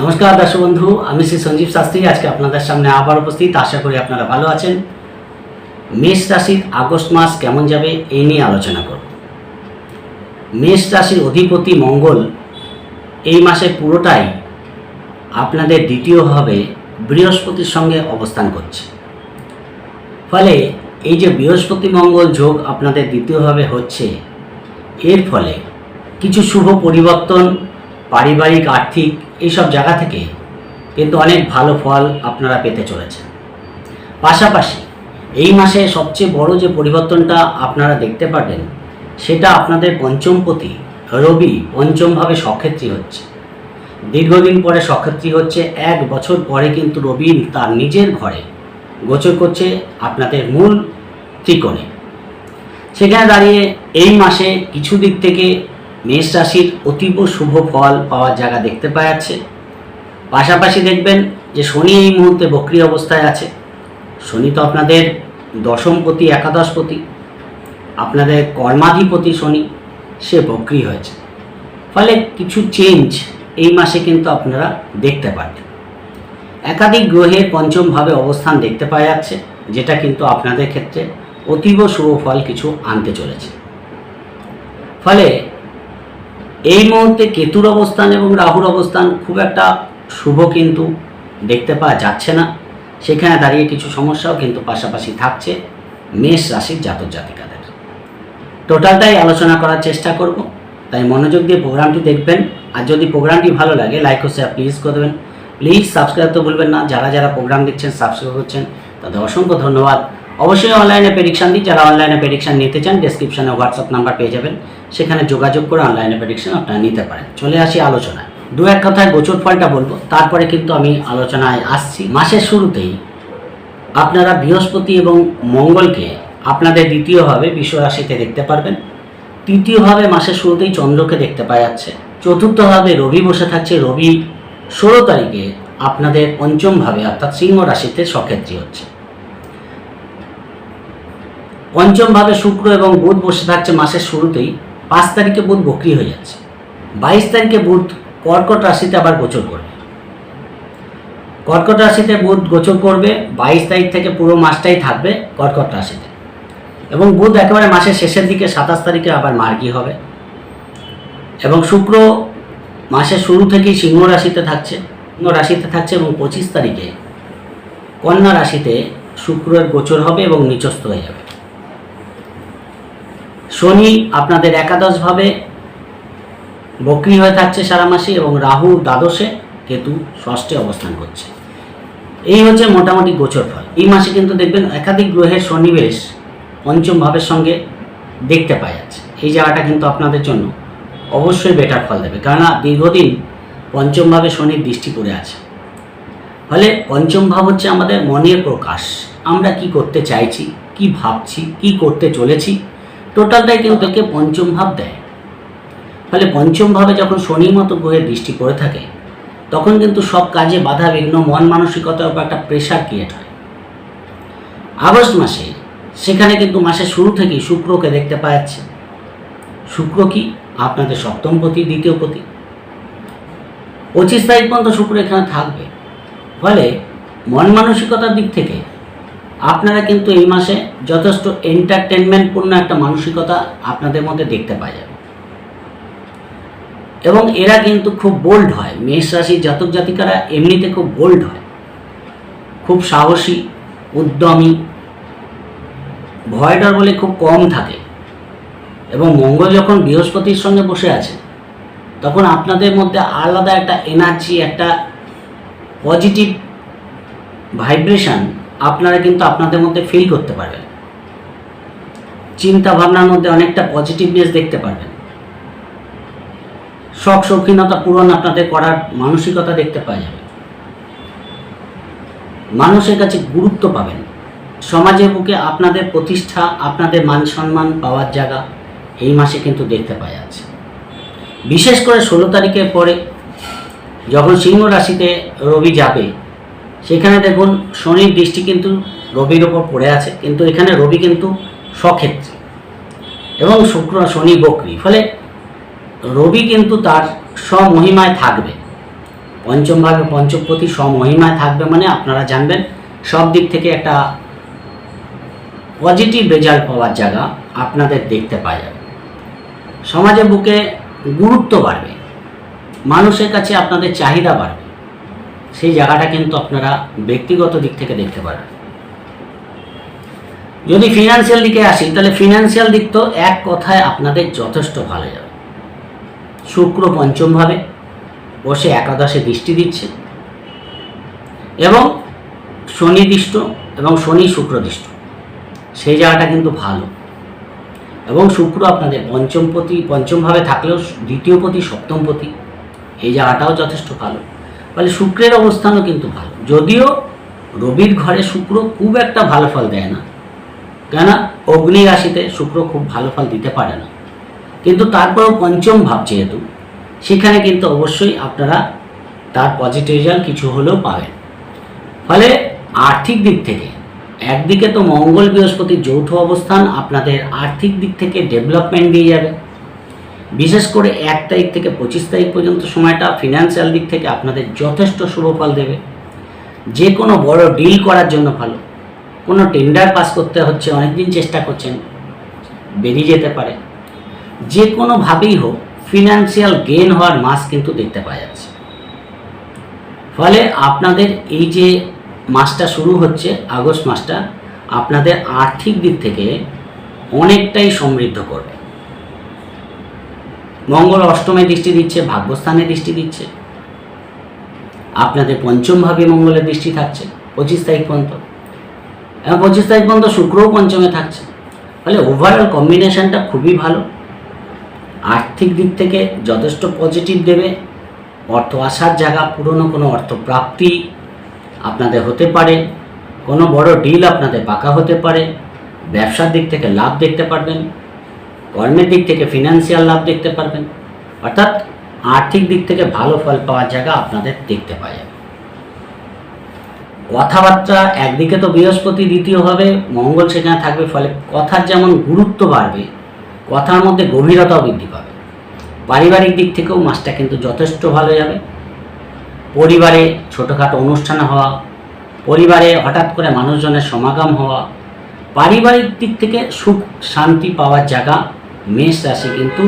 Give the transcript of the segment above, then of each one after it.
নমস্কার দর্শক বন্ধু, আমি শ্রী সঞ্জীব শাস্ত্রী, আজকে আপনাদের সামনে আবার উপস্থিত। আশা করি আপনারা ভালো আছেন। মেষ রাশির আগস্ট মাস কেমন যাবে এই নিয়ে আলোচনা করব। মেষ রাশির অধিপতি মঙ্গল এই মাসে পুরোটাই আপনাদের দ্বিতীয়ভাবে বৃহস্পতির সঙ্গে অবস্থান করছে। ফলে এই যে বৃহস্পতি মঙ্গল যোগ আপনাদের দ্বিতীয়ভাবে হচ্ছে, এর ফলে কিছু শুভ পরিবর্তন, পারিবারিক, আর্থিক এইসব জায়গা থেকে কিন্তু অনেক ভালো ফল আপনারা পেতে চলেছেন। পাশাপাশি এই মাসে সবচেয়ে বড় যে পরিবর্তনটা আপনারা দেখতে পারবেন, সেটা আপনাদের পঞ্চমপতি রবি পঞ্চমভাবে সক্ষেত্রী হচ্ছে। দীর্ঘদিন পরে সক্ষেত্রী হচ্ছে, এক বছর পরে কিন্তু রবি তার নিজের ঘরে গোচর করছে আপনাদের মূল ত্রিকোণে। সেখানে দাঁড়িয়ে এই মাসে কিছু দিক থেকে মেষ রাশির অতীব শুভ ফল পাওয়ার জায়গা দেখতে পাওয়া যাচ্ছে। পাশাপাশি দেখবেন যে শনি এই মুহূর্তে বক্রি অবস্থায় আছে। শনি তো আপনাদের দশমপতি একাদশপতি আপনাদের কর্মাধিপতি শনি, সে বক্রি হয়েছে। ফলে কিছু চেঞ্জ এই মাসে কিন্তু আপনারা দেখতে পারবেন। একাধিক গ্রহের পঞ্চমভাবে অবস্থান দেখতে পাওয়া যাচ্ছে, যেটা কিন্তু আপনাদের ক্ষেত্রে অতীব শুভ ফল কিছু আনতে চলেছে। ফলে এই মুহূর্তে কেতুর অবস্থান এবং রাহুর অবস্থান খুব একটা শুভ কিন্তু দেখতে পাওয়া যাচ্ছে না। সেখানে দাঁড়িয়ে কিছু সমস্যাও কিন্তু পাশাপাশি থাকছে মেষ রাশির জাতক জাতিকাদের। টোটালটাই আলোচনা করার চেষ্টা করব। তাই মনোযোগ দিয়ে প্রোগ্রামটি দেখবেন। আর যদি প্রোগ্রামটি ভালো লাগে লাইক ও শেয়ার প্লিজ করে দেবেন। প্লিজ সাবস্ক্রাইব তো ভুলবেন না। যারা যারা প্রোগ্রাম দেখছেন সাবস্ক্রাইব করছেন, তাদের অসংখ্য ধন্যবাদ। অবশ্যই অনলাইনে প্রেডিকশান দিই যারা অনলাইনে প্রেডিকশান নিতে চান ডেসক্রিপশানে হোয়াটসঅ্যাপ নাম্বার পেয়ে যাবেন। সেখানে যোগাযোগ করে অনলাইনে প্রেডিকশান আপনারা নিতে পারেন। চলে আসি আলোচনায়। দু এক কথায় গোচর ফলটা বলব। তারপরে কিন্তু আমি আলোচনায় আসছি। মাসের শুরুতেই আপনারা বৃহস্পতি এবং মঙ্গলকে আপনাদের দ্বিতীয়ভাবে বিশ্বরাশিতে দেখতে পারবেন। তৃতীয়ভাবে মাসের শুরুতেই চন্দ্রকে দেখতে পাওয়া যাচ্ছে। চতুর্থভাবে রবি বসে থাকছে। রবি ষোলো তারিখে আপনাদের পঞ্চমভাবে, অর্থাৎ সিংহ রাশিতে সক্ষেত্রী হচ্ছে। পঞ্চমভাবে শুক্র এবং বুধ বসে থাকছে মাসের শুরুতেই। পাঁচ তারিখে বুধ বক্রি হয়ে যাচ্ছে। বাইশ তারিখে বুধ কর্কট রাশিতে আবার গোচর করবে। কর্কট রাশিতে বুধ গোচর করবে, বাইশ তারিখ থেকে পুরো মাসটাই থাকবে কর্কট রাশিতে। এবং বুধ একেবারে মাসের শেষের দিকে, সাতাশ তারিখে আবার মার্গী হবে। এবং শুক্র মাসের শুরু থেকেই সিংহ রাশিতে থাকছে, সিংহ রাশিতে থাকছে এবং পঁচিশ তারিখে কন্যা রাশিতে শুক্রের গোচর হবে এবং নিচস্থ হয়ে যাবে। শনি আপনাদের একাদশভাবে বক্রি হয়ে থাকছে সারা মাসে এবং রাহু দ্বাদশে কেতু ষষ্ঠে অবস্থান করছে। এই হচ্ছে মোটামুটি গোচর ফল। এই মাসে কিন্তু দেখবেন একাধিক গ্রহের সন্নিবেশ পঞ্চম ভাবের সঙ্গে দেখতে পাওয়া যাচ্ছে। এই জায়গাটা কিন্তু আপনাদের জন্য অবশ্যই বেটার ফল দেবে। কেননা দীর্ঘদিন পঞ্চম ভাবে শনির দৃষ্টি পড়ে আছে। ফলে পঞ্চম ভাব হচ্ছে আমাদের মনের প্রকাশ। আমরা কি করতে চাইছি, কি ভাবছি, কি করতে চলেছি টোটালটাই কিন্তু একে পঞ্চম ভাব দেয়। ফলে পঞ্চম ভাবে যখন শনির মতো গ্রহের দৃষ্টি পড়ে থাকে, তখন কিন্তু সব কাজে বাধা, বিঘ্ন, মন মানসিকতার উপর একটা প্রেশার ক্রিয়েট হয়। আগস্ট মাসে, সেখানে কিন্তু মাসের শুরু থেকেই শুক্রকে দেখতে পাওয়া যাচ্ছে। শুক্র কি? আপনাদের সপ্তম পতি, দ্বিতীয় পতি। পঁচিশ তারিখ পর্যন্ত শুক্র এখানে থাকবে। ফলে মন মানসিকতার দিক থেকে আপনারা কিন্তু এই মাসে যথেষ্ট এন্টারটেনমেন্টপূর্ণ একটা মানসিকতা আপনাদের মধ্যে দেখতে পাওয়া যাবে। এবং এরা কিন্তু খুব বোল্ড হয়। মেষ রাশির জাতক জাতিকারা এমনিতে খুব বোল্ড হয়। খুব সাহসী, উদ্যমী ভয়ডর বলে খুব কম থাকে। এবং মঙ্গল যখন বৃহস্পতির সঙ্গে বসে আছে, তখন আপনাদের মধ্যে আলাদা একটা এনার্জি একটা পজিটিভ ভাইব্রেশন আপনারা কিন্তু আপনাদের মধ্যে ফিল করতে পারবেন। চিন্তা ভাবনার মধ্যে অনেকটা পজিটিভনেস দেখতে পারবেন। শখ শৌখিনতা পূরণ আপনাদের করার মানসিকতা দেখতে পাওয়া যাবে। মানুষের কাছে গুরুত্ব পাবেন। সমাজের বুকে আপনাদের প্রতিষ্ঠা, আপনাদের মান সম্মান পাওয়ার জায়গা এই মাসে কিন্তু দেখতে পাওয়া যাচ্ছে। বিশেষ করে ষোলো তারিখের পরে যখন সিংহ রাশিতে রবি যাবে সেখানে দেখুন শনির দৃষ্টি কিন্তু রবির ওপর পড়ে আছে, কিন্তু এখানে রবি কিন্তু স্বক্ষেত্রে। এবং শুক্র, শনি বকরি, ফলে রবি কিন্তু তার স্বমহিমায় থাকবে। পঞ্চমভাবে পঞ্চপতি সমহিমায় থাকবে মানে আপনারা জানবেন, সব দিক থেকে একটা পজিটিভ রেজাল্ট পাওয়ার জায়গা আপনাদের দেখতে পাওয়া যাবে। সমাজের বুকে গুরুত্ব বাড়বে, মানুষের কাছে আপনাদের চাহিদা বাড়বে। সেই জায়গাটা কিন্তু আপনারা ব্যক্তিগত দিক থেকে দেখতে পারেন। যদি ফিনান্সিয়াল দিকে আসি, তাহলে ফিনান্সিয়াল দিক তো এক কথায় আপনাদের যথেষ্ট ভালো যাবে। শুক্র পঞ্চমভাবে বসে একাদশে দৃষ্টি দিচ্ছে এবং শনি দৃষ্ট এবং শনি শুক্র দৃষ্ট। সেই জায়গাটা কিন্তু ভালো। এবং শুক্র আপনাদের পঞ্চমপতি পঞ্চমভাবে থাকলেও দ্বিতীয়পতি সপ্তমপতি এই জায়গাটাও যথেষ্ট ভালো। ফলে শুক্রের অবস্থানও কিন্তু ভালো। যদিও রবির ঘরে শুক্র খুব একটা ভালো ফল দেয় না। কেননা অগ্নি রাশিতে শুক্র খুব ভালো ফল দিতে পারে না। কিন্তু তারপরেও পঞ্চম ভাব যেহেতু, সেখানে কিন্তু অবশ্যই আপনারা তার পজিটিভ রেজাল্ট কিছু হলেও পাবেন। ফলে আর্থিক দিক থেকে, একদিকে তো মঙ্গল বৃহস্পতির যৌথ অবস্থান আপনাদের আর্থিক দিক থেকে ডেভেলপমেন্ট দিয়ে যাবে। বিশেষ করে এক তারিখ থেকে পঁচিশ তারিখ পর্যন্ত সময়টা ফিনান্সিয়াল দিক থেকে আপনাদের যথেষ্ট শুভ ফল দেবে। যে কোনো বড় ডিল করার জন্য ভালো। কোনো টেন্ডার পাস করতে হচ্ছে, অনেকদিন চেষ্টা করছেন, বেরিয়ে যেতে পারে। যে কোনোভাবেই হোক ফিনান্সিয়াল গেন হওয়ার মাস কিন্তু দেখতে পাওয়া যাচ্ছে। ফলে আপনাদের এই যে মাসটা শুরু হচ্ছে, আগস্ট মাসটা, আপনাদের আর্থিক দিক থেকে অনেকটাই সমৃদ্ধ করবে। মঙ্গল অষ্টমে দৃষ্টি দিচ্ছে, ভাগ্যস্থানে দৃষ্টি দিচ্ছে। আপনাদের পঞ্চমভাবে মঙ্গলের দৃষ্টি থাকছে, পঁচিশ তারিখ পর্যন্ত। এবং পঁচিশ তারিখ পর্যন্ত শুক্রও পঞ্চমে থাকছে। ফলে ওভারঅল কম্বিনেশনটা খুবই ভালো। আর্থিক দিক থেকে যথেষ্ট পজিটিভ দেবে। অর্থ আসার জায়গা, পুরনো কোনো অর্থ প্রাপ্তি আপনাদের হতে পারে। কোনো বড় ডিল আপনাদের পাকা হতে পারে। ব্যবসার দিক থেকে লাভ দেখতে পারবেন। কর্মের দিক থেকে ফিনান্সিয়াল লাভ দেখতে পারবেন। অর্থাৎ আর্থিক দিক থেকে ভালো ফল পাওয়ার জায়গা আপনাদের দেখতে পাওয়া যাবে। কথাবার্তা একদিকে তো বৃহস্পতি, দ্বিতীয় হবে মঙ্গল, সেখানে থাকবে ফলে কথার যেমন গুরুত্ব বাড়বে, কথার মধ্যে গভীরতাও বৃদ্ধি পাবে। পারিবারিক দিক থেকেও মাসটা কিন্তু যথেষ্ট ভালো যাবে। পরিবারে ছোটোখাটো অনুষ্ঠান হওয়া, পরিবারে হঠাৎ করে মানুষজনের সমাগম হওয়া, পারিবারিক দিক থেকে সুখ, শান্তি পাওয়ার জায়গা মেষ রাশি কিন্তু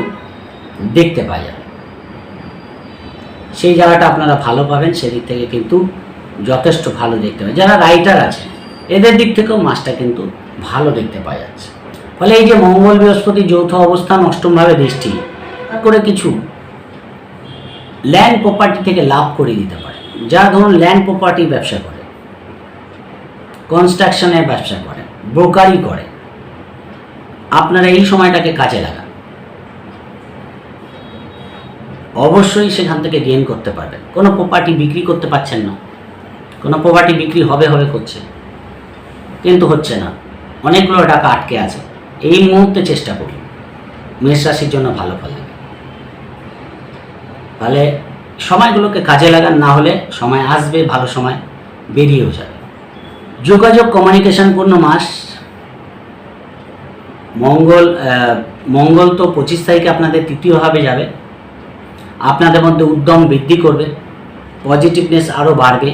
দেখতে পাওয়া যাবে সেই জায়গাটা আপনারা ভালো পাবেন, সেদিক থেকে কিন্তু যথেষ্ট ভালো দেখতে পাবেন। যারা রাইটার আছে, এদের দিক থেকেও মাসটা কিন্তু ভালো দেখতে পাওয়া যাচ্ছে। ফলে এই যে মঙ্গল বৃহস্পতি যৌথ অবস্থান, অষ্টমভাবে দৃষ্টি করে কিছু ল্যান্ড প্রপার্টি থেকে লাভ করে দিতে পারে। যারা ধরুন ল্যান্ড প্রপার্টি ব্যবসা করে কনস্ট্রাকশনের ব্যবসা করে ব্রোকারি করে আপনারা এই সময়টাকে কাজে লাগান। অবশ্যই সেখান থেকে গেন করতে পারবেন। কোনো প্রপার্টি বিক্রি করতে পারছেন না। কোনো প্রপার্টি বিক্রি হবে হবে করছে। কিন্তু হচ্ছে না। অনেকগুলো টাকা আটকে আছে। এই মুহূর্তে চেষ্টা করি মেষ রাশির জন্য ভালো ফল দেবে। তাহলে সময়গুলোকে কাজে লাগান, না হলে সময় আসবে, ভালো সময় বেরিয়েও যাবে। যোগাযোগ কমিউনিকেশনপূর্ণ মাস মঙ্গল মঙ্গল তো পঁচিশ তারিখে আপনাদের তৃতীয়ভাবে যাবে। আপনাদের মধ্যে উদ্যম বৃদ্ধি করবে পজিটিভনেস আরও বাড়বে।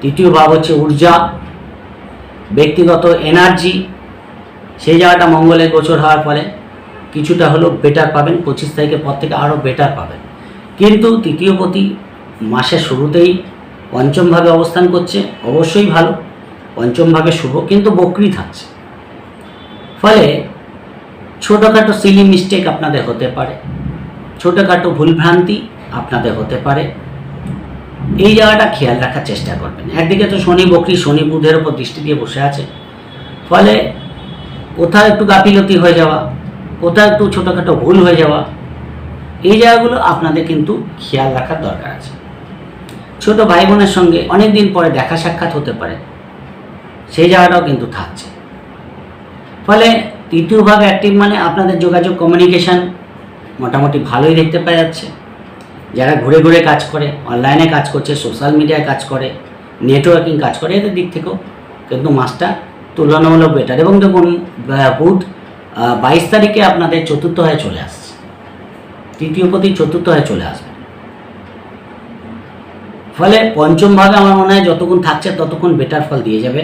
তৃতীয় ভাব হচ্ছে ঊর্জা, ব্যক্তিগত এনার্জি সেই জায়গাটা মঙ্গলে গোচর হওয়ার ফলে কিছুটা হলেও বেটার পাবেন, পঁচিশ তারিখের পর থেকে আরও বেটার পাবেন। কিন্তু তৃতীয় পতি মাসের শুরুতেই পঞ্চমভাবে অবস্থান করছে, অবশ্যই ভালো। পঞ্চমভাবে শুভ, কিন্তু বকরি থাকছে। ফলে ছোটোখাটো সিলি মিস্টেক আপনাদের হতে পারে। ছোটোখাটো ভুলভ্রান্তি আপনাদের হতে পারে। এই জায়গাটা খেয়াল রাখার চেষ্টা করবেন। একদিকে তো শনি বকরি, শনি বুধের ওপর দৃষ্টি দিয়ে বসে আছে। ফলে কোথাও একটু গাফিলতি হয়ে যাওয়া, কোথাও একটু ছোটোখাটো ভুল হয়ে যাওয়া, এই জায়গাগুলো আপনাদের কিন্তু খেয়াল রাখার দরকার আছে। ছোট ভাই বোনের সঙ্গে অনেক দিন পরে দেখা সাক্ষাৎ হতে পারে। সেই জায়গাটাও কিন্তু থাকছে। ফলে তৃতীয়ভাবে অ্যাক্টিভ মানে আপনাদের যোগাযোগ কমিউনিকেশন মোটামুটি ভালোই দেখতে পাওয়া যাচ্ছে। যারা ঘুরে ঘুরে কাজ করে অনলাইনে কাজ করছে সোশ্যাল মিডিয়ায় কাজ করে নেটওয়ার্কিং কাজ করে, এদের দিক থেকেও কিন্তু মাসটা তুলনামূলক বেটার এবং দেখুন বুধ বাইশ তারিখে আপনাদের চতুর্থ হয়ে চলে আসছে। তৃতীয় প্রতি চতুর্থ হয়ে চলে আসবে। ফলে পঞ্চম ভাবে আমার মনে হয় যতক্ষণ থাকছে ততক্ষণ বেটার ফল দিয়ে যাবে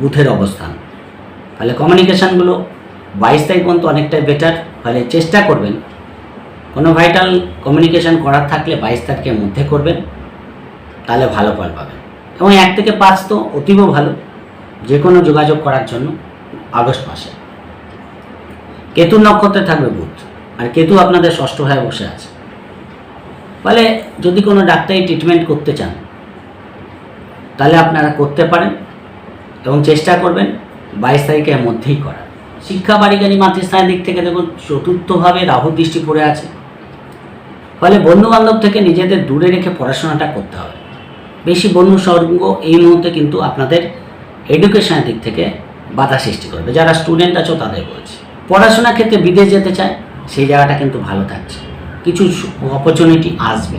বুথের অবস্থান। ফলে কমিউনিকেশানগুলো বাইশ তারিখ পর্যন্ত অনেকটাই বেটার ফলে চেষ্টা করবেন। কোনো ভাইটাল কমিউনিকেশান করার থাকলে বাইশ তারিখের মধ্যে করবেন, তাহলে ভালো ফল পাবেন। এবং এক থেকে পাঁচ তো অতীব ভালো যে কোনো যোগাযোগ করার জন্য আগস্ট মাসে। কেতুর নক্ষত্রে থাকবে বুধ, আর কেতু আপনাদের ষষ্ঠ ভাবে বসে আছে। ফলে যদি কোনো ডাক্তারি ট্রিটমেন্ট করতে চান, তাহলে আপনারা করতে পারেন এবং চেষ্টা করবেন বাইশ তারিখের মধ্যেই করার শিক্ষা বাড়িগারি মাতৃস্থানের দিক থেকে দেখুন, চতুর্থভাবে রাহু দৃষ্টি পড়ে আছে। ফলে বন্ধু বান্ধব থেকে নিজেদের দূরে রেখে পড়াশোনাটা করতে হবে। বেশি বন্ধু সঙ্গ এই মুহূর্তে কিন্তু আপনাদের এডুকেশনের দিক থেকে বাধা সৃষ্টি করবে। যারা স্টুডেন্ট আছো তাদের বলছি। পড়াশোনার ক্ষেত্রে বিদেশ যেতে চায়, সেই জায়গাটা কিন্তু ভালো থাকছে। কিছু অপরচুনিটি আসবে।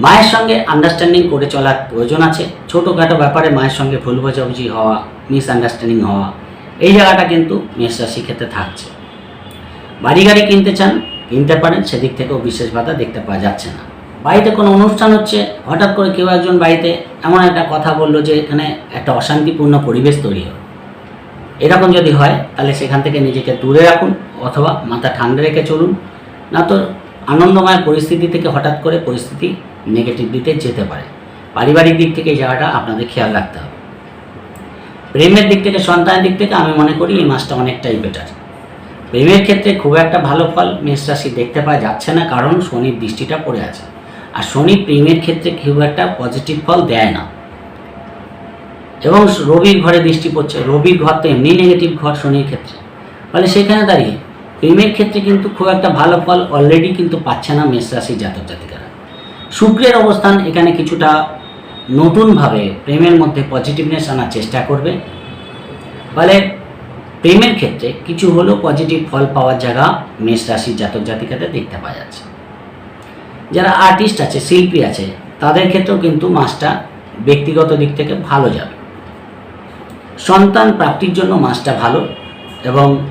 মায়ের সঙ্গে আন্ডারস্ট্যান্ডিং করে চলার প্রয়োজন আছে। ছোটোখাটো ব্যাপারে মায়ের সঙ্গে ভুল বোঝাবুঝি হওয়া মিসআন্ডারস্ট্যান্ডিং হওয়া। এই জায়গাটা কিন্তু মেষ ক্ষেত্রে থাকছে। বাড়ি গাড়ি কিনতে চান, কিনতে পারেন, সেদিক থেকেও বিশেষ বাধা দেখতে পাওয়া যাচ্ছে না। বাড়িতে কোনো অনুষ্ঠান হচ্ছে, হঠাৎ করে কেউ একজন বাড়িতে এমন একটা কথা বলল যে এখানে একটা অশান্তিপূর্ণ পরিবেশ তৈরি হবে এরকম যদি হয়, তাহলে সেখান থেকে নিজেকে দূরে রাখুন, অথবা মাথা ঠান্ডা রেখে চলুন। না তো আনন্দময় পরিস্থিতি থেকে হঠাৎ করে পরিস্থিতি নেগেটিভ দিতে যেতে পারে। পারিবারিক দিক থেকে এই জায়গাটা আপনাদের খেয়াল রাখতে হবে। প্রেমের দিক থেকে, সন্তানের দিক থেকে আমি মনে করি এই মাসটা অনেকটাই বেটার প্রেমের ক্ষেত্রে খুব একটা ভালো ফল মেষ রাশি দেখতে পাওয়া যাচ্ছে না, কারণ শনির দৃষ্টিটা পড়ে আছে। আর শনি প্রেমের ক্ষেত্রে খুব একটা পজিটিভ ফল দেয় না। এবং রবির ঘরে দৃষ্টি পড়ছে, রবির ঘর তো এমনি নেগেটিভ ঘর শনির ক্ষেত্রে। ফলে সেখানে দাঁড়িয়ে প্রেমের ক্ষেত্রে কিন্তু খুব একটা ভালো ফল অলরেডি কিন্তু পাচ্ছে না মেষ রাশির জাতক জাতিকারা। শুক্রের অবস্থান এখানে কিছুটা নতুনভাবে প্রেমের মধ্যে পজিটিভনেস আনার চেষ্টা করবে। ফলে প্রেমের ক্ষেত্রে কিছু হলেও পজিটিভ ফল পাওয়ার জায়গা মেষ রাশির জাতক জাতিকাদের দেখতে পাওয়া যাচ্ছে। যারা আর্টিস্ট আছে, শিল্পী আছে, তাদের ক্ষেত্রেও কিন্তু মাসটা ব্যক্তিগত দিক থেকে ভালো যাবে। সন্তান প্রাপ্তির জন্য মাসটা ভালো এবং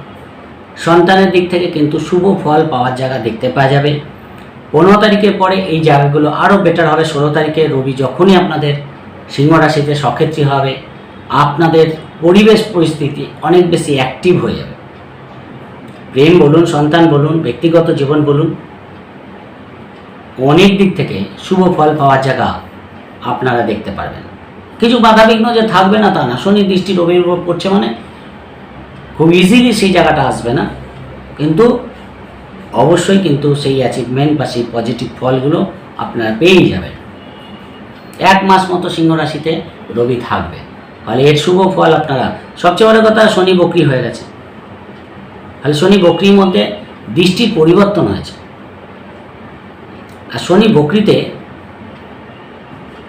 সন্তানের দিক থেকে কিন্তু শুভ ফল পাওয়ার জায়গা দেখতে পাওয়া যাবে। পনেরো তারিখের পরে এই জায়গাগুলো আরও বেটার হবে। ষোলো তারিখে রবি যখনই আপনাদের সিংহ রাশিতে সক্ষেত্রী হবে, আপনাদের পরিবেশ পরিস্থিতি অনেক বেশি অ্যাক্টিভ হয়ে যাবে। প্রেম বলুন, সন্তান বলুন, ব্যক্তিগত জীবন বলুন, অনেক দিক থেকে শুভ ফল পাওয়ার জায়গা আপনারা দেখতে পারবেন। কিছু বাধাবিঘ্ন যে থাকবে না তা না। শনি দৃষ্টি রবির পড়ছে মানে খুব ইজিলি সেই জায়গাটা আসবে না। কিন্তু অবশ্যই কিন্তু সেই অ্যাচিভমেন্ট বা সেই পজিটিভ ফলগুলো আপনারা পেয়েই যাবেন। এক মাস মতো সিংহ রাশিতে রবি থাকবে। ফলে এর শুভ ফল আপনারা, সবচেয়ে বড় কথা শনি বকরি হয়ে গেছে। ফলে শনি বকরির মধ্যে দৃষ্টির পরিবর্তন হয়েছে। আর শনি বকরিতে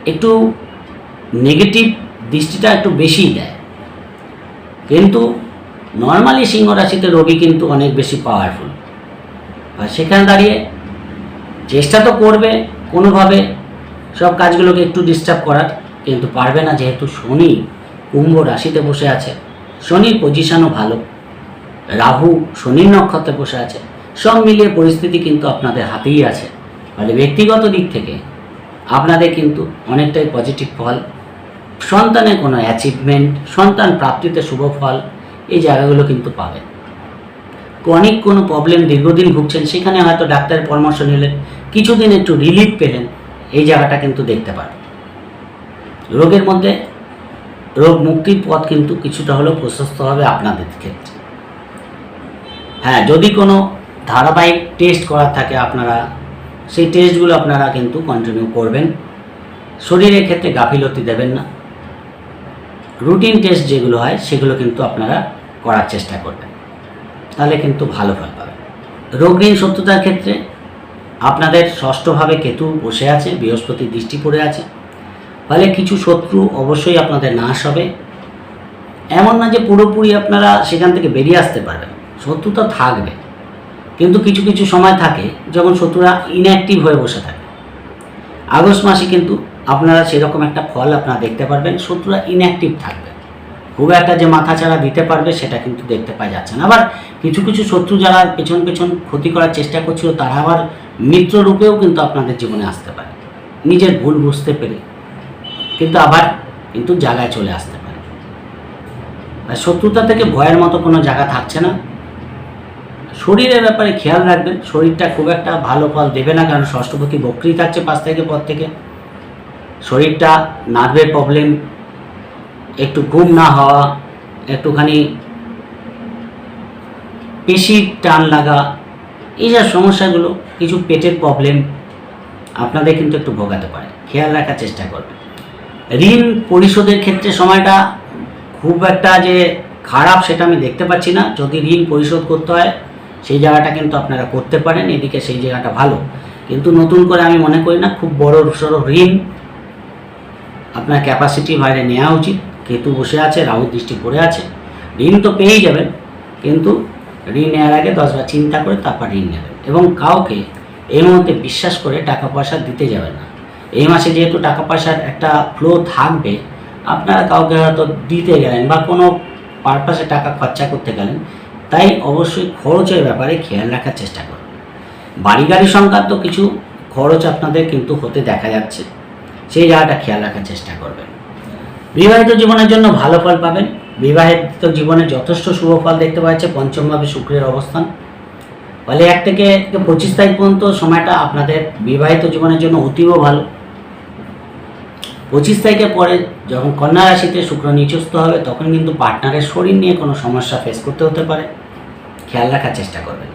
একটু নেগেটিভ দৃষ্টিটা একটু বেশিই দেয়। কিন্তু নর্মালি সিংহ রাশিতে রবি কিন্তু অনেক বেশি পাওয়ারফুল আর সেখানে দাঁড়িয়ে চেষ্টা তো করবে, কোনোভাবে সব কাজগুলোকে একটু ডিস্টার্ব করার, কিন্তু পারবে না যেহেতু শনি কুম্ভ রাশিতে বসে আছে। শনির পজিশনও ভালো। রাহু শনির নক্ষত্রে বসে আছে। সব মিলিয়ে পরিস্থিতি কিন্তু আপনাদের হাতেই আছে। ফলে ব্যক্তিগত দিক থেকে আপনাদের কিন্তু অনেকটাই পজিটিভ ফল। সন্তানের কোনো অ্যাচিভমেন্ট সন্তান প্রাপ্তিতে শুভ ফল, এই জায়গাগুলো কিন্তু পাবেন। অনেক কোনো প্রবলেম দীর্ঘদিন ভুগছেন, সেখানে হয়তো ডাক্তারের পরামর্শ নিলেন, কিছুদিন একটু রিলিফ পেলেন, এই জায়গাটা কিন্তু দেখতে পারেন রোগের মধ্যে রোগ মুক্তির পথ কিন্তু কিছুটা হলেও প্রশস্ত হবে আপনাদের ক্ষেত্রে। হ্যাঁ যদি কোনো ধারাবাহিক টেস্ট করার থাকে আপনারা, সেই টেস্টগুলো আপনারা কিন্তু কন্টিনিউ করবেন। শরীরের ক্ষেত্রে গাফিলতি দেবেন না। রুটিন টেস্ট যেগুলো হয়, সেগুলো কিন্তু আপনারা করার চেষ্টা করবেন। তাহলে কিন্তু ভালো ফল পাবেন। রোগঋণ শত্রুতার ক্ষেত্রে আপনাদের ষষ্ঠভাবে কেতু বসে আছে, বৃহস্পতি দৃষ্টি পড়ে আছে। ফলে কিছু শত্রু অবশ্যই আপনাদের নাশ হবে। এমন না যে পুরোপুরি আপনারা সেখান থেকে বেরিয়ে আসতে পারবেন। শত্রু তো থাকবে। কিন্তু কিছু কিছু সময় থাকে যখন শত্রুরা ইনঅ্যাক্টিভ হয়ে বসে থাকে। আগস্ট মাসে কিন্তু আপনারা সেরকম একটা ফল আপনারা দেখতে পারবেন, শত্রুরা ইনঅ্যাক্টিভ থাকবে। খুব একটা যে মাথা ছাড়া দিতে পারবে সেটা কিন্তু দেখতে পাওয়া যাচ্ছে না। আবার কিছু কিছু শত্রু যারা পেছন পেছন ক্ষতি করার চেষ্টা করছিল, তারা আবার মিত্র রূপেও কিন্তু আপনাদের জীবনে আসতে পারে। নিজের ভুল বুঝতে পেরে কিন্তু আবার কিন্তু জায়গায় চলে আসতে পারে। আর শত্রুতা থেকে ভয়ের মতো কোনো জায়গা থাকছে না। শরীরের ব্যাপারে খেয়াল রাখবেন, শরীরটা খুব একটা ভালো ফল দেবে না, কারণ ষষ্ঠপতি বক্রি থাকছে পাঁচ থেকে পর থেকে শরীরটা নার্ভের প্রবলেম একটু ঘুম না হওয়া, একটুখানি পেশির টান লাগা এইসব সমস্যাগুলো, কিছু পেটের প্রবলেম আপনাদের কিন্তু একটু ভোগাতে পারে। খেয়াল রাখার চেষ্টা করবেন। ঋণ পরিশোধের ক্ষেত্রে সময়টা খুব একটা যে খারাপ সেটা আমি দেখতে পাচ্ছি না। যদি ঋণ পরিশোধ করতে হয়, সেই জায়গাটা কিন্তু আপনারা করতে পারেন, এদিকে সেই জায়গাটা ভালো। কিন্তু নতুন করে আমি মনে করি না, খুব বড় সড়ো ঋণ আপনার ক্যাপাসিটি বাইরে নেওয়া উচিত। কেতু বসে আছে, রাহু দৃষ্টি পড়ে আছে। ঋণ তো পেয়েই যাবেন, কিন্তু ঋণ নেওয়ার আগে দশবার চিন্তা করে তারপর ঋণ নেবেন। এবং কাউকে এই মুহূর্তে বিশ্বাস করে টাকা পয়সা দিতে যাবেন না। এই মাসে যেহেতু টাকা পয়সার একটা ফ্লো থাকবে, আপনারা কাউকে হয়তো দিতে গেলেন বা কোনো পারপাসে টাকা খরচা করতে গেলেন, তাই অবশ্যই খরচের ব্যাপারে খেয়াল রাখার চেষ্টা করুন। বাড়ি গাড়ি সংক্রান্ত কিছু খরচ আপনাদের কিন্তু হতে দেখা যাচ্ছে, সেই জায়গাটা খেয়াল রাখার চেষ্টা করবেন। বিবাহিত জীবনের জন্য ভালো ফল পাবেন। বিবাহিত জীবনে যথেষ্ট শুভ ফল দেখতে পাচ্ছে পঞ্চমভাবে শুক্রের অবস্থান। ফলে এক থেকে পঁচিশ তারিখ পর্যন্ত সময়টা আপনাদের বিবাহিত জীবনের জন্য অতীব ভালো। পঁচিশ তারিখের পরে যখন কন্যা রাশিতে শুক্র নিচস্ত হবে, তখন কিন্তু পার্টনারের শরীর নিয়ে কোনো সমস্যা ফেস করতে হতে পারে। খেয়াল রাখার চেষ্টা করবেন।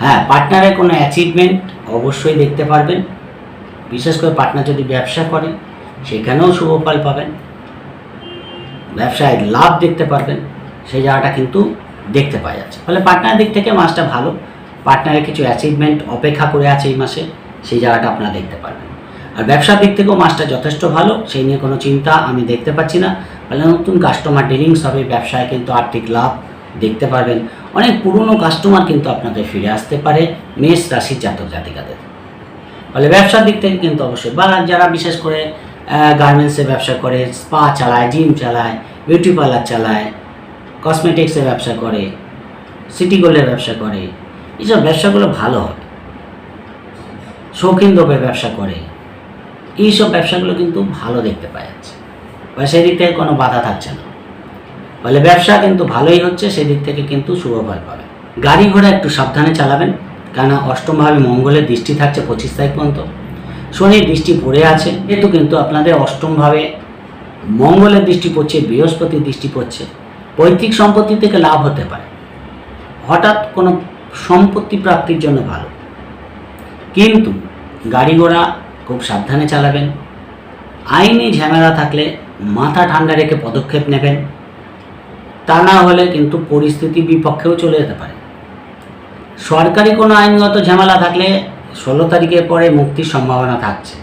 হ্যাঁ পার্টনারের কোনো অ্যাচিভমেন্ট অবশ্যই দেখতে পারবেন। বিশেষ করে পার্টনার যদি ব্যবসা করে, সেখানেও শুভ ফল পাবেন। ব্যবসায় লাভ দেখতে পারবেন, সেই জায়গাটা কিন্তু দেখতে পাওয়া যাচ্ছে। ফলে পার্টনার দিক থেকে মাসটা ভালো। পার্টনারের কিছু অ্যাচিভমেন্ট অপেক্ষা করে আছে এই মাসে, সেই জায়গাটা আপনারা দেখতে পারবেন। আর ব্যবসার দিক থেকেও মাসটা যথেষ্ট ভালো, সেই নিয়ে কোনো চিন্তা আমি দেখতে পাচ্ছি না। ফলে নতুন কাস্টমার ডিলিংস হবে, ব্যবসায় কিন্তু আর্থিক লাভ দেখতে পারবেন। অনেক পুরনো কাস্টমার কিন্তু আপনাদের ফিরে আসতে পারে, মেষ রাশির জাতক জাতিকাদের। ফলে ব্যবসার দিক থেকে কিন্তু অবশ্যই, বা যারা বিশেষ করে গার্মেন্টসের ব্যবসা করে স্পা চালায় জিম চালায় বিউটি পার্লার চালায় কসমেটিক্সের ব্যবসা করে সিটি গোল্ডের ব্যবসা করে। এইসব ব্যবসাগুলো ভালো হবে শৌখিন দ্রব্যের ব্যবসা করে। এইসব ব্যবসাগুলো কিন্তু ভালো দেখতে পাওয়া যাচ্ছে। বা সেই দিক থেকে কোনো বাধা থাকছে না। ফলে ব্যবসা কিন্তু ভালোই হচ্ছে সেই দিক থেকে কিন্তু শুভ ফল পাবে। গাড়ি ঘোড়া একটু সাবধানে চালাবেন, কেননা অষ্টমভাবে মঙ্গলের দৃষ্টি থাকছে পঁচিশ তারিখ পর্যন্ত। শনির দৃষ্টি পড়ে আছে যেহেতু কিন্তু আপনাদের অষ্টমভাবে। মঙ্গলের দৃষ্টি পড়ছে, বৃহস্পতির দৃষ্টি পড়ছে। পৈতৃক সম্পত্তি থেকে লাভ হতে পারে। হঠাৎ কোনো সম্পত্তি প্রাপ্তির জন্য ভালো। কিন্তু গাড়ি ঘোড়া খুব সাবধানে চালাবেন। আইনি ঝামেলা থাকলে মাথা ঠান্ডা রেখে পদক্ষেপ নেবেন। তা না হলে কিন্তু পরিস্থিতি বিপক্ষেও চলে যেতে পারে। সরকারি কোনো আইনগত ঝামেলা থাকলে ষোলো তারিখের পরে মুক্তির সম্ভাবনা থাকছে।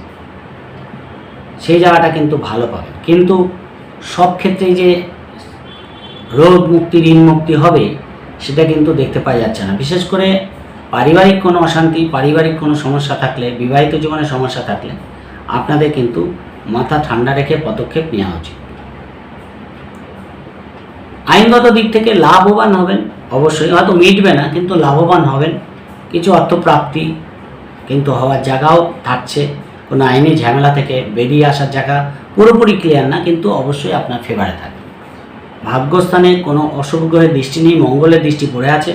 সেই জায়গাটা কিন্তু ভালো পাবেন কিন্তু সব ক্ষেত্রেই যে রোগ মুক্তি, ঋণ মুক্তি হবে, সেটা কিন্তু দেখতে পাওয়া যাচ্ছে না। বিশেষ করে পারিবারিক কোনো অশান্তি, পারিবারিক কোনো সমস্যা থাকলে, বিবাহিত জীবনে সমস্যা থাকলে, আপনাদের কিন্তু মাথা ঠান্ডা রেখে পদক্ষেপ নেওয়া উচিত। আইনগত দিক থেকে লাভবান হবেন, অবশ্যই। হয়তো মিটবে না, কিন্তু লাভবান হবেন। কিছু অর্থপ্রাপ্তি কিন্তু হওয়ার জায়গাও থাকছে। কোনো আইনি ঝামেলা থেকে বেরিয়ে আসার জায়গা পুরোপুরি ক্লিয়ার না, কিন্তু অবশ্যই আপনার ফেভারে থাকবে। ভাগ্যস্থানে কোনো অশুভ গ্রহের দৃষ্টি নেই, মঙ্গলের দৃষ্টি পড়ে আছে।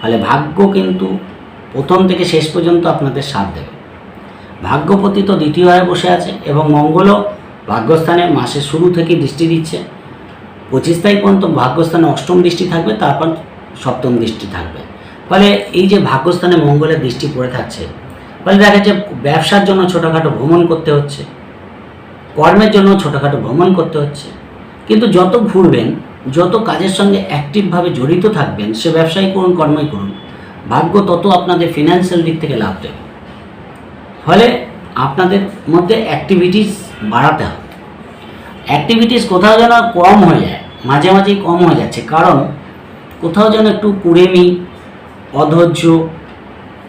ফলে ভাগ্য কিন্তু প্রথম থেকে শেষ পর্যন্ত আপনাদের সাথ দেবে। ভাগ্যপতি তো দ্বিতীয় হয়ে বসে আছে এবং মঙ্গলও ভাগ্যস্থানে মাসের শুরু থেকে দৃষ্টি দিচ্ছে। পঁচিশ তারিখ পর্যন্ত ভাগ্যস্থানে অষ্টম দৃষ্টি থাকবে, তারপর সপ্তম দৃষ্টি থাকবে। ফলে এই যে ভাগ্যস্থানে মঙ্গলের দৃষ্টি পড়ে থাকছে, ফলে দেখা যাচ্ছে ব্যবসার জন্য ছোটোখাটো ভ্রমণ করতে হচ্ছে, কর্মের জন্য ছোটোখাটো ভ্রমণ করতে হচ্ছে। কিন্তু যত ঘুরবেন, যত কাজের সঙ্গে অ্যাক্টিভভাবে জড়িত থাকবেন, সে ব্যবসায়ী করুন, কর্মই করুন, ভাগ্য তত আপনাদের ফিনান্সিয়াল দিক থেকে লাভ দেবে। ফলে আপনাদের মধ্যে অ্যাক্টিভিটিস বাড়াতে হবে। অ্যাক্টিভিটিস কোথাও যেন কম হয়ে যায়, মাঝে মাঝেই কম হয়ে যাচ্ছে, কারণ কোথাও যেন একটু কুড়েমি অধৈর্য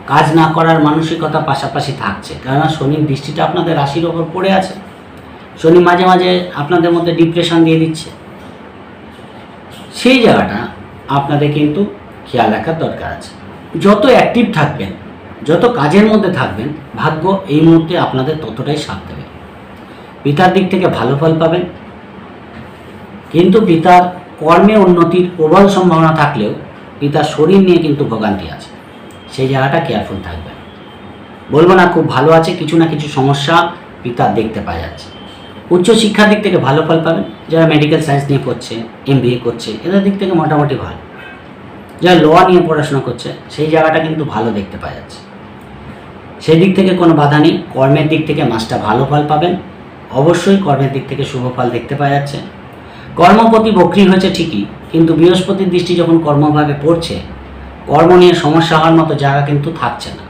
কাজ না করার মানসিকতা পাশাপাশি থাকছে। কেননা শনির দৃষ্টিটা আপনাদের রাশির ওপর পড়ে আছে। শনি মাঝে মাঝে আপনাদের মধ্যে ডিপ্রেশন দিয়ে দিচ্ছে। সেই জায়গাটা আপনাদের কিন্তু খেয়াল রাখার দরকার আছে। যত অ্যাক্টিভ থাকবেন, যত কাজের মধ্যে থাকবেন, ভাগ্য এই মুহূর্তে আপনাদের ততটাই সাথ দেবে। পিতার দিক থেকে ভালো ফল পাবেন। কিন্তু পিতার কর্মে উন্নতির প্রবল সম্ভাবনা থাকলেও পিতার শরীর নিয়ে কিন্তু ভোগান্তি আছে। সেই জায়গাটা কেয়ারফুল থাকবেন। বলব না খুব ভালো আছে, কিছু না কিছু সমস্যা পিতার দেখতে পাওয়া যাচ্ছে। উচ্চ শিক্ষার দিক থেকে ভালো ফল পাবেন। যারা মেডিকেল সায়েন্স নিয়ে পড়ছে এম করছে, এদের দিক থেকে মোটামুটি ভালো। যারা ল নিয়ে পড়াশোনা করছে, সেই জায়গাটা কিন্তু ভালো দেখতে পাওয়া যাচ্ছে। সেই দিক থেকে কোনো বাধা নেই। কর্মের দিক থেকে মাসটা ভালো ফল পাবেন। অবশ্যই কর্মের দিক থেকে শুভ ফল দেখতে পাওয়া যাচ্ছে। কর্মপতি বক্রি হয়েছে ঠিকই। কিন্তু বৃহস্পতির দৃষ্টি যখন কর্মভাবে পড়ছে, কর্ম নিয়ে সমস্যা হওয়ার মতো জায়গা কিন্তু থাকছে না।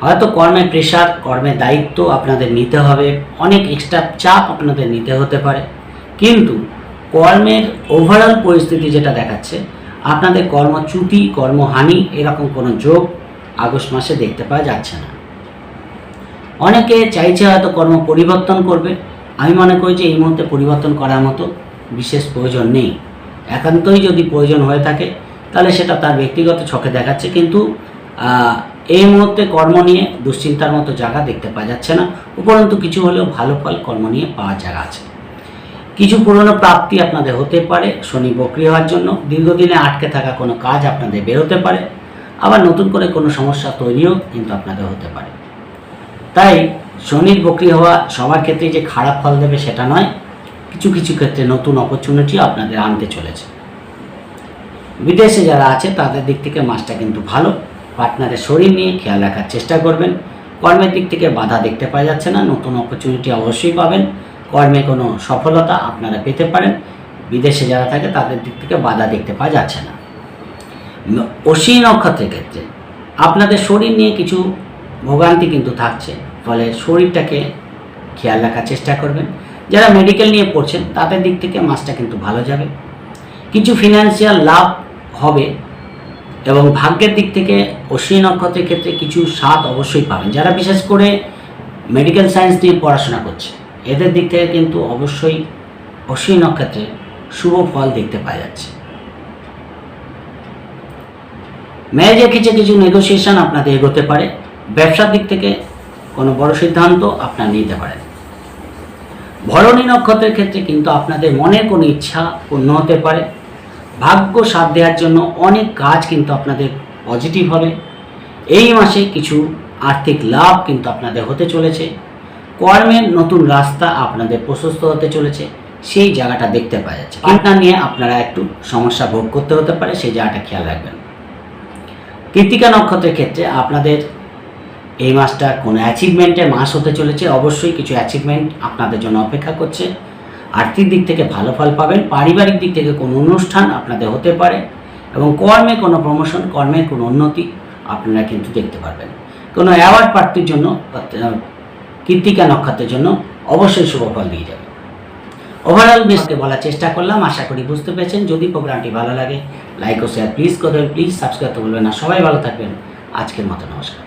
হয়তো কর্মের প্রেশার কর্মের দায়িত্ব আপনাদের নিতে হবে, অনেক এক্সট্রা চাপ আপনাদের নিতে হতে পারে। কিন্তু কর্মের ওভারঅল পরিস্থিতি যেটা দেখাচ্ছে, আপনাদের কর্মচ্যুতি, কর্মহানি এরকম কোনো যোগ আগস্ট মাসে দেখতে পাওয়া যাচ্ছে না। অনেকে চাইছে হয়তো কর্ম পরিবর্তন করবে। আমি মনে করি যে এই মুহূর্তে পরিবর্তন করার মতো বিশেষ প্রয়োজন নেই। একান্তই যদি প্রয়োজন হয়ে থাকে, তাহলে সেটা তার ব্যক্তিগত ছকে দেখাচ্ছে, কিন্তু এই মুহূর্তে কর্ম নিয়ে দুশ্চিন্তার মতো জায়গা দেখতে পাওয়া যাচ্ছে না। উপরন্তু কিছু হলেও ভালো ফল কর্ম নিয়ে পাওয়ার জায়গা আছে। কিছু পুরনো প্রাপ্তি আপনাদের হতে পারে, শনি বক্রি হওয়ার জন্য। দীর্ঘদিনে আটকে থাকা কোনো কাজ আপনাদের বেরোতে পারে। আবার নতুন করে কোনো সমস্যা তৈরিও কিন্তু আপনাদের হতে পারে। তাই, শনির বক্রি হওয়া সবার ক্ষেত্রে যে খারাপ ফল দেবে সেটা নয়। কিছু কিছু ক্ষেত্রে নতুন অপরচুনিটি আপনাদের আনতে চলেছে। বিদেশে যারা আছে, তাদের দিক থেকে মাসটা কিন্তু ভালো। পার্টনারের শরীর নিয়ে খেয়াল রাখার চেষ্টা করবেন। কর্মের দিক থেকে বাধা দেখতে পাওয়া যাচ্ছে না। নতুন অপরচুনিটি অবশ্যই পাবেন। কর্মে কোনো সফলতা আপনারা পেতে পারেন। বিদেশে যারা থাকে, তাদের দিক থেকে বাধা দেখতে পাওয়া যাচ্ছে না। অশ্বিনী নক্ষত্রের ক্ষেত্রে আপনাদের শরীর নিয়ে কিছু ভোগান্তি কিন্তু থাকছে। ফলে শরীরটাকে খেয়াল রাখার চেষ্টা করবেন। যারা মেডিকেল নিয়ে পড়ছেন, তাদের দিক থেকে মাসটা কিন্তু ভালো যাবে। কিছু ফিনান্সিয়াল লাভ হবে এবং ভাগ্যের দিক থেকে অশ্বিনী নক্ষত্রের ক্ষেত্রে কিছু স্বাদ অবশ্যই পাবেন। যারা বিশেষ করে মেডিকেল সায়েন্স নিয়ে পড়াশোনা করছে, এদের দিক থেকে কিন্তু অবশ্যই অশ্বিনী নক্ষত্রে শুভ ফল দেখতে পাওয়া যাচ্ছে। ম্যারেজের কিছু কিছু নেগোসিয়েশন আপনাদের এগোতে পারে। ব্যবসার দিক থেকে কোনো বড় সিদ্ধান্ত আপনার নিতে পারেন। ভরণী নক্ষত্রের ক্ষেত্রে কিন্তু আপনাদের মনের কোনো ইচ্ছা পূর্ণ হতে পারে। ভাগ্য সাথ দেওয়ার জন্য অনেক কাজ কিন্তু আপনাদের পজিটিভ হবে। এই মাসে কিছু আর্থিক লাভ কিন্তু আপনাদের হতে চলেছে। কর্মের নতুন রাস্তা আপনাদের প্রশস্ত হতে চলেছে। সেই জায়গাটা দেখতে পাওয়া যাচ্ছে। পার্টনার নিয়ে আপনারা একটু সমস্যা ভোগ করতে হতে পারে, সেই জায়গাটা খেয়াল রাখবেন। কৃত্তিকা নক্ষত্রের ক্ষেত্রে আপনাদের এই মাসটা কোনো অ্যাচিভমেন্টের মাস হতে চলেছে। অবশ্যই কিছু অ্যাচিভমেন্ট আপনাদের জন্য অপেক্ষা করছে। আর্থিক দিক থেকে ভালো ফল পাবেন পারিবারিক দিক থেকে কোনো অনুষ্ঠান আপনাদের হতে পারে এবং কর্মে কোনো প্রমোশন কর্মের কোনো উন্নতি আপনারা কিন্তু দেখতে পারবেন। কোনো অ্যাওয়ার্ড প্রাপ্তির জন্য আহ, কৃত্তিকা নক্ষত্রের জন্য অবশ্যই শুভ ফল দিয়ে যাবে। ওভারঅল বেসকে বলার চেষ্টা করলাম আশা করি বুঝতে পেরেছেন। যদি প্রোগ্রামটি ভালো লাগে লাইক ও শেয়ার প্লিজ করবেন প্লিজ সাবস্ক্রাইব করতে বলবেন না। সবাই ভালো থাকবেন। আজকের মতো নমস্কার।